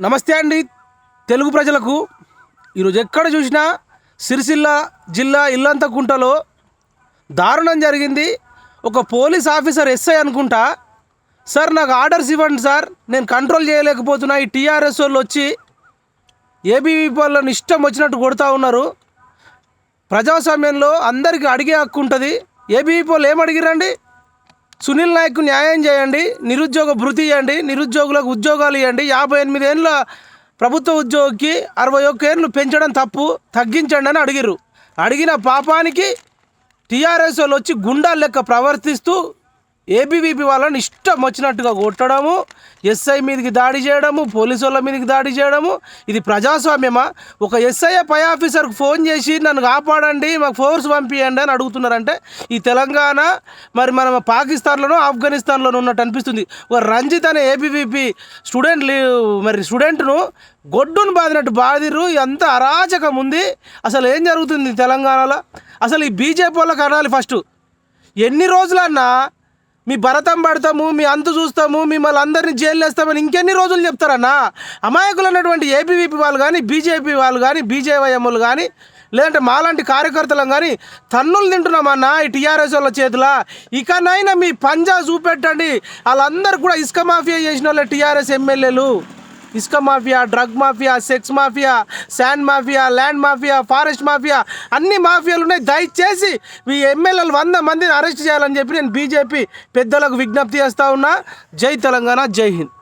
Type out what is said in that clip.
నమస్తే అండి. తెలుగు ప్రజలకు ఈరోజు ఎక్కడ చూసినా సిరిసిల్ల జిల్లా ఇల్లంతకుంటలో దారుణం జరిగింది. ఒక పోలీస్ ఆఫీసర్ ఎస్ఐ అనుకుంటా సార్ నాకు ఆర్డర్స్ ఇవ్వండి సార్ నేను కంట్రోల్ చేయలేకపోతున్నా ఈ టీఆర్ఎస్ వాళ్ళు వచ్చి ఏబీవీపీ వాళ్ళని ఇష్టం వచ్చినట్టు కొడుతూ ఉన్నారు. ప్రజాస్వామ్యంలో అందరికీ అడిగే హక్కు ఉంటుంది. ఏబీవీపీ వాళ్ళు ఏం అడిగిరండి సునీల్ నాయక్ న్యాయం చేయండి నిరుద్యోగ భృతి ఇవ్వండి నిరుద్యోగులకు ఉద్యోగాలు ఇవ్వండి యాభై ఎనిమిది ఏళ్ళ ప్రభుత్వ ఉద్యోగికి అరవై ఒక్క ఏళ్ళు పెంచడం తప్పు తగ్గించండి అని అడిగిర్రు. అడిగిన పాపానికి టీఆర్ఎస్ వాళ్ళు వచ్చి గుండాల లెక్క ప్రవర్తిస్తూ ఏబీవీపీ వాళ్ళని ఇష్టం వచ్చినట్టుగా కొట్టడము ఎస్ఐ మీదకి దాడి చేయడము పోలీసు వాళ్ళ మీదకి దాడి చేయడము ఇది ప్రజాస్వామ్యమా? ఒక ఎస్ఐ పై ఆఫీసర్కి ఫోన్ చేసి నన్ను కాపాడండి మాకు ఫోర్స్ పంపించండి అని అడుగుతున్నారంటే ఈ తెలంగాణ మరి మనం పాకిస్తాన్లోనూ ఆఫ్ఘనిస్తాన్లోనూ ఉన్నట్టు అనిపిస్తుంది. ఒక రంజిత్ అనే ఏబీవీపీ స్టూడెంట్ లీ- మరి స్టూడెంట్ను గొడ్డును బాదినట్టు బాదిరు ఎంత అరాచకం ఉంది. అసలు ఏం జరుగుతుంది తెలంగాణలో? అసలు ఈ బీజేపీ వాళ్ళకి అనాలి ఫస్ట్. ఎన్ని రోజులన్నా మీ భరతం పడతాము మీ అంతు చూస్తాము మిమ్మల్ని అందరినీ జైలు వేస్తామని ఇంకెన్ని రోజులు చెప్తారన్నా? అమాయకులు ఉన్నటువంటి ఏపీవీపీ వాళ్ళు కానీ బీజేపీ వాళ్ళు కానీ బీజేవైఎంలు కానీ లేదంటే మాలాంటి కార్యకర్తలం కానీ తన్నులు తింటున్నామన్నా ఈ టీఆర్ఎస్ వాళ్ళ చేతుల? ఇకనైనా మీ పంజా చూపెట్టండి. వాళ్ళందరూ కూడా ఇసుక మాఫియా చేసిన వాళ్ళ టీఆర్ఎస్ ఎమ్మెల్యేలు. ఇసుక mafia drug mafia sex mafia sand mafia land mafia forest mafia అన్ని మాఫియాలు ఉన్నాయి. దయచేసి ఈ ఎమ్మెల్యేలు వంద మందిని అరెస్ట్ చేయాలని చెప్పి నేను బీజేపీ పెద్దలకు విజ్ఞప్తి చేస్తా ఉన్నా. జై తెలంగాణ జై హింద్.